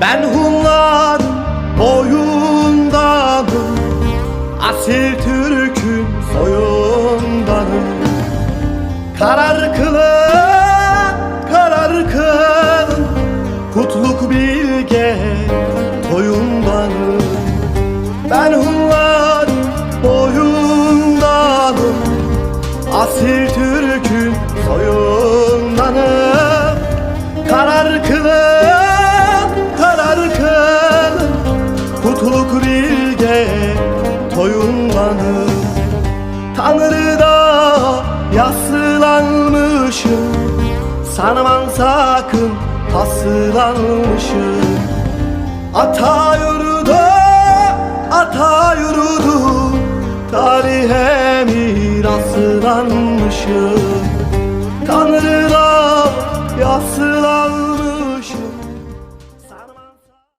Ben Hunların boyundanım Asil Türk'ün soyundanım. Karar kılın, karar kılın Kutluk bilge toyundanım. Ben Hunların boyundanım Asil Türk'ün soyundanım. Karar kılın, yaslanmışım. Sanman sakın hasılanmışım Ata yurdu, ata yurdu Tarihe miraslanmışım. Tanrı'da yaslanmışım